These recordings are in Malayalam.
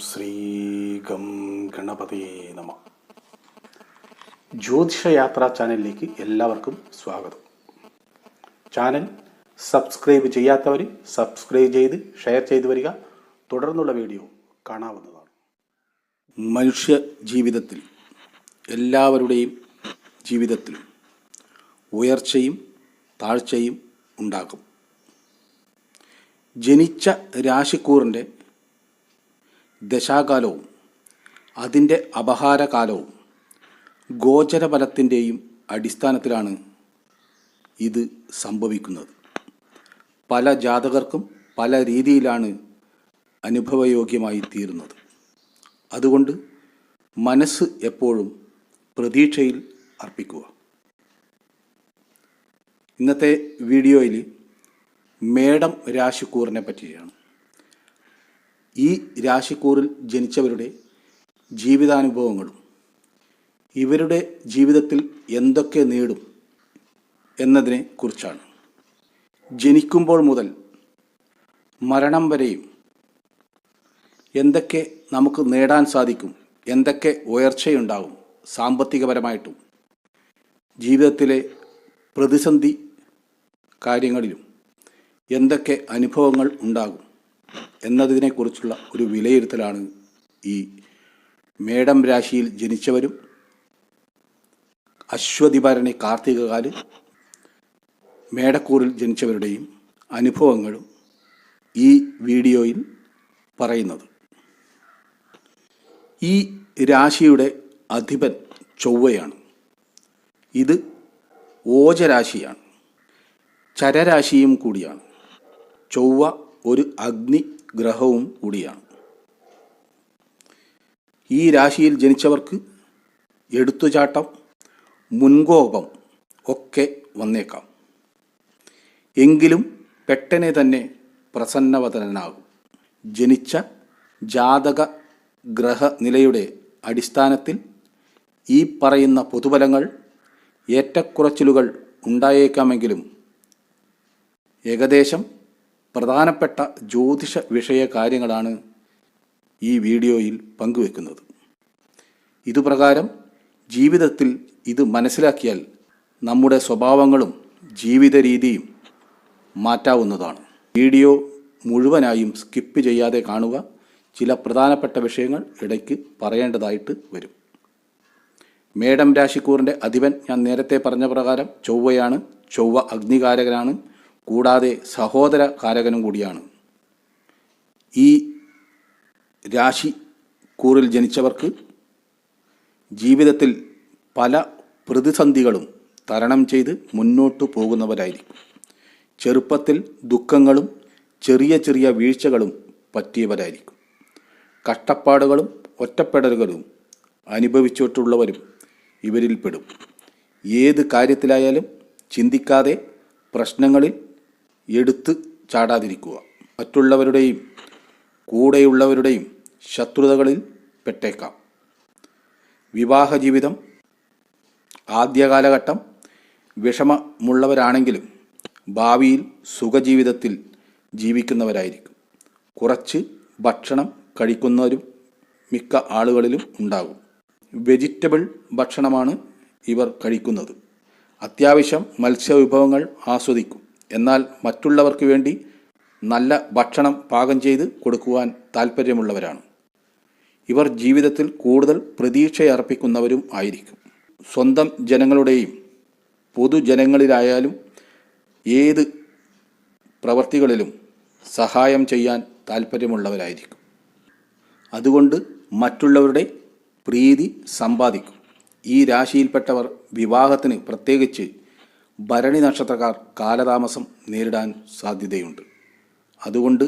ശ്രീ ഗം നമ. ജ്യോതിഷയാത്ര ചാനലിലേക്ക് എല്ലാവർക്കും സ്വാഗതം. ചാനൽ സബ്സ്ക്രൈബ് ചെയ്യാത്തവർ സബ്സ്ക്രൈബ് ചെയ്ത് ഷെയർ ചെയ്തു വരിക. തുടർന്നുള്ള വീഡിയോ കാണാവുന്നതാണ്. മനുഷ്യ ജീവിതത്തിൽ എല്ലാവരുടെയും ജീവിതത്തിൽ ഉയർച്ചയും താഴ്ചയും ഉണ്ടാകും. ജനിച്ച രാശിക്കൂറിന്റെ ദശാകാലവും അതിന്റെ അപഹാരകാലവും ഗോചരബലത്തിന്റെയും അടിസ്ഥാനത്തിലാണ് ഇത് സംഭവിക്കുന്നത്. പല ജാതകർക്കും പല രീതിയിലാണ് അനുഭവയോഗ്യമായി തീരുന്നത്. അതുകൊണ്ട് മനസ്സ് എപ്പോഴും പ്രതീക്ഷയിൽ അർപ്പിക്കുക. ഇന്നത്തെ വീഡിയോയിൽ മേടം രാശിക്കൂറിനെ പറ്റിയാണ്. ഈ രാശിക്കൂറിൽ ജനിച്ചവരുടെ ജീവിതാനുഭവങ്ങളും ഇവരുടെ ജീവിതത്തിൽ എന്തൊക്കെ നേടും എന്നതിനെ കുറിച്ചാണ്. ജനിക്കുമ്പോൾ മുതൽ മരണം വരെയും എന്തൊക്കെ നമുക്ക് നേടാൻ സാധിക്കും എന്തൊക്കെ ഉയർച്ചയുണ്ടാകും സാമ്പത്തികപരമായിട്ടും ജീവിതത്തിലെ പ്രതിസന്ധി കാര്യങ്ങളിലും എന്തൊക്കെ അനുഭവങ്ങൾ ഉണ്ടാകും എന്നതിനെക്കുറിച്ചുള്ള ഒരു വിലയിരുത്തലാണ് ഈ മേടം രാശിയിൽ ജനിച്ചവരും അശ്വതിഭരണി കാർത്തികകാൽ മേടക്കൂറിൽ ജനിച്ചവരുടെയും അനുഭവങ്ങളും ഈ വീഡിയോയിൽ പറയുന്നത്. ഈ രാശിയുടെ അധിപൻ ചൊവ്വയാണ്. ഇത് ഓജരാശിയാണ്. ചരരാശിയും കൂടിയാണ്. ചൊവ്വ ഒരു അഗ്നി ഗ്രഹവും കൂടിയാണ്. ഈ രാശിയിൽ ജനിച്ചവർക്ക് എടുത്തുചാട്ടം മുൻകോപം ഒക്കെ വന്നേക്കാം. എങ്കിലും പെട്ടെന്ന് തന്നെ പ്രസന്നവതനാകും. ജനിച്ച ജാതക ഗ്രഹനിലയുടെ അടിസ്ഥാനത്തിൽ ഈ പറയുന്ന പൊതുബലങ്ങൾ ഏറ്റക്കുറച്ചിലുകൾ ഉണ്ടായേക്കാമെങ്കിലും ഏകദേശം പ്രധാനപ്പെട്ട ജ്യോതിഷ വിഷയ കാര്യങ്ങളാണ് ഈ വീഡിയോയിൽ പങ്കുവെക്കുന്നത്. ഇതുപ്രകാരം ജീവിതത്തിൽ ഇത് മനസ്സിലാക്കിയാൽ നമ്മുടെ സ്വഭാവങ്ങളും ജീവിത രീതിയും മാറ്റാവുന്നതാണ്. വീഡിയോ മുഴുവനായും സ്കിപ്പ് ചെയ്യാതെ കാണുക. ചില പ്രധാനപ്പെട്ട വിഷയങ്ങൾ ഇടയ്ക്ക് പറയേണ്ടതായിട്ട് വരും. മേഡം രാശിക്കൂറിന്റെ അധിപൻ ഞാൻ നേരത്തെ പറഞ്ഞ പ്രകാരം ചൊവ്വയാണ്. ചൊവ്വ അഗ്നികാരകനാണ്. കൂടാതെ സഹോദര കാരകനും കൂടിയാണ്. ഈ രാശി കൂറിൽ ജനിച്ചവർക്ക് ജീവിതത്തിൽ പല പ്രതിസന്ധികളും തരണം ചെയ്ത് മുന്നോട്ടു പോകുന്നവരായിരിക്കും. ചെറുപ്പത്തിൽ ദുഃഖങ്ങളും ചെറിയ ചെറിയ വീഴ്ചകളും പറ്റിയവരായിരിക്കും. കഷ്ടപ്പാടുകളും ഒറ്റപ്പെടലുകളും അനുഭവിച്ചിട്ടുള്ളവരും ഇവരിൽപ്പെടും. ഏത് കാര്യത്തിലായാലും ചിന്തിക്കാതെ പ്രശ്നങ്ങളിൽ എടുത്ത് ചാടാതിരിക്കുക. മറ്റുള്ളവരുടെയും കൂടെയുള്ളവരുടെയും ശത്രുതകളിൽ പെട്ടേക്കാം. വിവാഹ ജീവിതം ആദ്യകാലഘട്ടം വിഷമമുള്ളവരാണെങ്കിലും ഭാവിയിൽ സുഖജീവിതത്തിൽ ജീവിക്കുന്നവരായിരിക്കും. കുറച്ച് ഭക്ഷണം കഴിക്കുന്നവരും മിക്ക ആളുകളിലും ഉണ്ടാകും. വെജിറ്റബിൾ ഭക്ഷണമാണ് ഇവർ കഴിക്കുന്നത്. അത്യാവശ്യം മത്സ്യവിഭവങ്ങൾ ആസ്വദിക്കും. എന്നാൽ മറ്റുള്ളവർക്ക് വേണ്ടി നല്ല ഭക്ഷണം പാകം ചെയ്ത് കൊടുക്കുവാൻ താല്പര്യമുള്ളവരാണ് ഇവർ ജീവിതത്തിൽ കൂടുതൽ പ്രതീക്ഷയർപ്പിക്കുന്നവരും ആയിരിക്കും. സ്വന്തം ജനങ്ങളുടെയും പൊതുജനങ്ങളിലായാലും ഏത് പ്രവർത്തികളിലും സഹായം ചെയ്യാൻ താല്പര്യമുള്ളവരായിരിക്കും അതുകൊണ്ട് മറ്റുള്ളവരുടെ പ്രീതി സമ്പാദിക്കും. ഈ രാശിയിൽപ്പെട്ടവർ വിവാഹത്തിന് പ്രത്യേകിച്ച് ഭരണി നക്ഷത്രക്കാർ കാലതാമസം നേരിടാൻ സാധ്യതയുണ്ട്. അതുകൊണ്ട്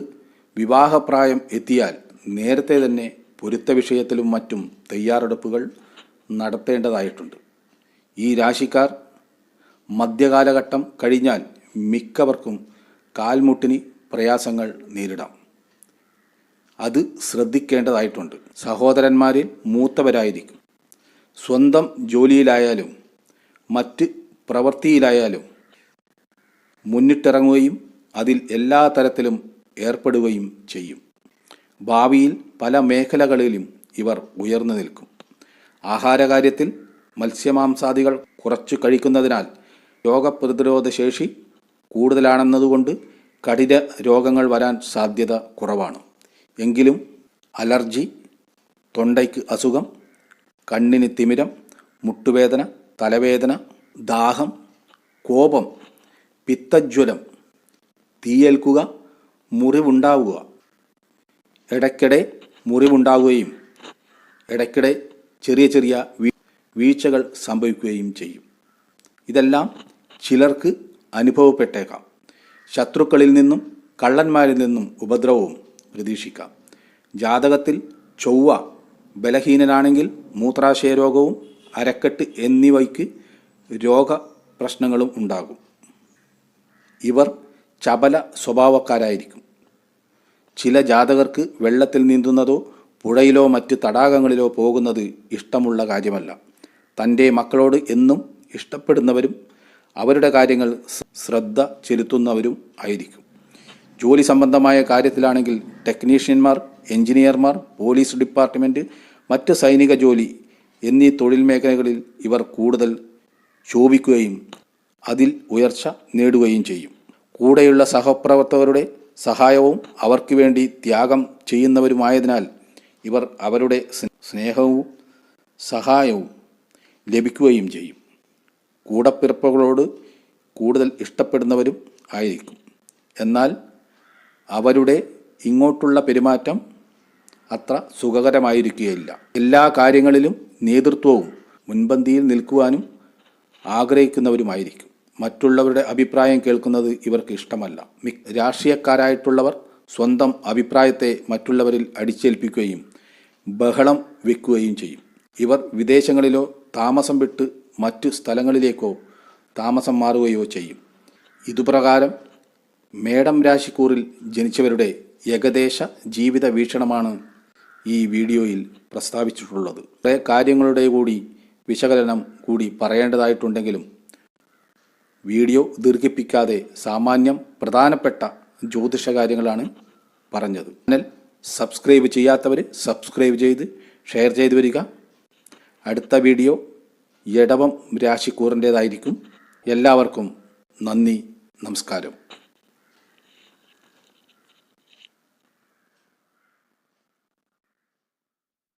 വിവാഹപ്രായം എത്തിയാൽ നേരത്തെ തന്നെ പൊരുത്ത വിഷയത്തിലും മറ്റും തയ്യാറെടുപ്പുകൾ നടത്തേണ്ടതായിട്ടുണ്ട്. ഈ രാശിക്കാർ മധ്യകാലഘട്ടം കഴിഞ്ഞാൽ മിക്കവർക്കും കാൽമുട്ടിന് പ്രയാസങ്ങൾ നേരിടാം. അത് ശ്രദ്ധിക്കേണ്ടതായിട്ടുണ്ട്. സഹോദരന്മാരിൽ മൂത്തവരായിരിക്കും. സ്വന്തം ജോലിയിലായാലും മറ്റ് പ്രവൃത്തിയിലായാലും മുന്നിട്ടിറങ്ങുകയും അതിൽ എല്ലാ തരത്തിലും ഏർപ്പെടുകയും ചെയ്യും. ഭാവിയിൽ പല മേഖലകളിലും ഇവർ ഉയർന്നു നിൽക്കും. ആഹാരകാര്യത്തിൽ മത്സ്യമാംസാദികൾ കുറച്ചു കഴിക്കുന്നതിനാൽ രോഗപ്രതിരോധ ശേഷി കൂടുതലാണെന്നതുകൊണ്ട് കഠിന രോഗങ്ങൾ വരാൻ സാധ്യത കുറവാണ്. എങ്കിലും അലർജി തൊണ്ടയ്ക്ക് അസുഖം കണ്ണിന് തിമിരം മുട്ടുവേദന തലവേദന ദാഹം കോപം പിത്തജ്വലം തീയേൽക്കുക മുറിവുണ്ടാവുക. ഇടയ്ക്കിടെ മുറിവുണ്ടാവുകയും ഇടയ്ക്കിടെ ചെറിയ ചെറിയ വീഴ്ചകൾ സംഭവിക്കുകയും ചെയ്യും. ഇതെല്ലാം ചിലർക്ക് അനുഭവപ്പെട്ടേക്കാം. ശത്രുക്കളിൽ നിന്നും കള്ളന്മാരിൽ നിന്നും ഉപദ്രവവും പ്രതീക്ഷിക്കാം. ജാതകത്തിൽ ചൊവ്വ ബലഹീനനാണെങ്കിൽ മൂത്രാശയ രോഗവും അരക്കെട്ട് എന്നിവയ്ക്ക് രോഗപ്രശ്നങ്ങളും ഉണ്ടാകും. ഇവർ ചപല സ്വഭാവക്കാരായിരിക്കും. ചില ജാതകർക്ക് വെള്ളത്തിൽ നീന്തുന്നതോ പുഴയിലോ മറ്റ് തടാകങ്ങളിലോ പോകുന്നത് ഇഷ്ടമുള്ള കാര്യമല്ല. തന്റെ മക്കളോട് എന്നും ഇഷ്ടപ്പെടുന്നവരും അവരുടെ കാര്യങ്ങൾ ശ്രദ്ധ ചെലുത്തുന്നവരും ആയിരിക്കും. ജോലി സംബന്ധമായ കാര്യത്തിലാണെങ്കിൽ ടെക്നീഷ്യന്മാർ എഞ്ചിനീയർമാർ പോലീസ് ഡിപ്പാർട്ട്മെന്റ് മറ്റ് സൈനിക ജോലി എന്നീ തൊഴിൽ മേഖലകളിൽ ഇവർ കൂടുതൽ ശോഭിക്കുകയും അതിൽ ഉയർച്ച നേടുകയും ചെയ്യും. കൂടെയുള്ള സഹപ്രവർത്തകരുടെ സഹായവും അവർക്ക് വേണ്ടി ത്യാഗം ചെയ്യുന്നവരുമായതിനാൽ ഇവർ അവരുടെ സ്നേഹവും സഹായവും ലഭിക്കുകയും ചെയ്യും. കൂടപ്പിറപ്പുകളോട് കൂടുതൽ ഇഷ്ടപ്പെടുന്നവരും ആയിരിക്കും. എന്നാൽ അവരുടെ ഇങ്ങോട്ടുള്ള പെരുമാറ്റം അത്ര സുഖകരമായിരിക്കുകയില്ല. എല്ലാ കാര്യങ്ങളിലും നേതൃത്വവും മുൻപന്തിയിൽ നിൽക്കുവാനും ആഗ്രഹിക്കുന്നവരുമായിരിക്കും. മറ്റുള്ളവരുടെ അഭിപ്രായം കേൾക്കുന്നത് ഇവർക്ക് ഇഷ്ടമല്ല. മി രാഷ്ട്രീയക്കാരായിട്ടുള്ളവർ സ്വന്തം അഭിപ്രായത്തെ മറ്റുള്ളവരിൽ അടിച്ചേൽപ്പിക്കുകയും ബഹളം വെക്കുകയും ചെയ്യും. ഇവർ വിദേശങ്ങളിലോ താമസം വിട്ട് മറ്റ് സ്ഥലങ്ങളിലേക്കോ താമസം മാറുകയോ ചെയ്യും. ഇതുപ്രകാരം മേടം രാശിക്കൂറിൽ ജനിച്ചവരുടെ ഏകദേശ ജീവിത വീക്ഷണമാണ് ഈ വീഡിയോയിൽ പ്രസ്താവിച്ചിട്ടുള്ളത്. കുറേ കാര്യങ്ങളുടെ കൂടി വിശകലനം കൂടി പറയേണ്ടതായിട്ടുണ്ടെങ്കിലും വീഡിയോ ദീർഘിപ്പിക്കാതെ സാമാന്യം പ്രധാനപ്പെട്ട ജ്യോതിഷ കാര്യങ്ങളാണ് പറഞ്ഞത്. ചാനൽ സബ്സ്ക്രൈബ് ചെയ്യാത്തവർ സബ്സ്ക്രൈബ് ചെയ്ത് ഷെയർ ചെയ്ത് വരിക. അടുത്ത വീഡിയോ ഇടവം രാശിക്കൂറിന്റേതായിരിക്കും എല്ലാവർക്കും നന്ദി നമസ്കാരം.